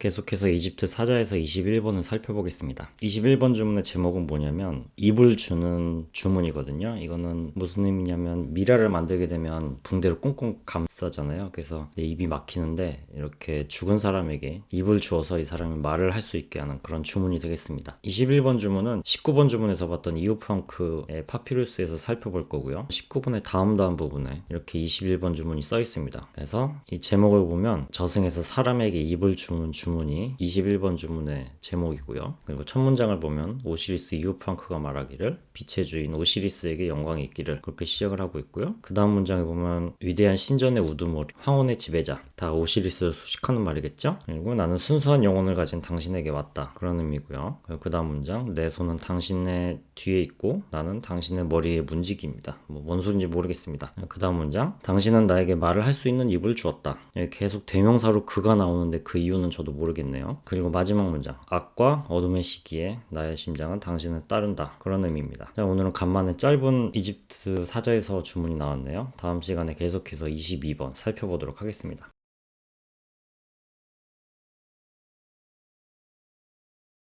계속해서 이집트 사자에서 21번을 살펴보겠습니다. 21번 주문의 제목은 뭐냐면 입을 주는 주문이거든요. 이거는 무슨 의미냐면 미라를 만들게 되면 붕대로 꽁꽁 감싸잖아요. 그래서 내 입이 막히는데 이렇게 죽은 사람에게 입을 주어서 이 사람이 말을 할 수 있게 하는 그런 주문이 되겠습니다. 21번 주문은 19번 주문에서 봤던 이오 프랑크의 파피루스에서 살펴볼 거고요. 19번의 다음 다음 부분에 이렇게 21번 주문이 써 있습니다. 그래서 이 제목을 보면 저승에서 사람에게 입을 주문 주문 이 21번 주문의 제목이고요. 그리고 첫 문장을 보면 오시리스 이오 프랑크가 말하기를 빛의 주인 오시리스에게 영광이 있기를 그렇게 시작을 하고 있고요. 그 다음 문장에 보면 위대한 신전의 우두머리 황혼의 지배자 다 오시리스를 수식하는 말이겠죠. 그리고 나는 순수한 영혼을 가진 당신에게 왔다 그런 의미고요. 그 다음 문장 내 손은 당신의 뒤에 있고 나는 당신의 머리에 문지기입니다. 뭐 뭔 소린지 모르겠습니다. 그 다음 문장 당신은 나에게 말을 할 수 있는 입을 주었다. 계속 대명사로 그가 나오는데 그 이유는 저도 모르겠네요. 그리고 마지막 문장 악과 어둠의 시기에 나의 심장은 당신을 따른다 그런 의미입니다. 자, 오늘은 간만에 짧은 이집트 사자에서 주문이 나왔네요. 다음 시간에 계속해서 22번 살펴보도록 하겠습니다.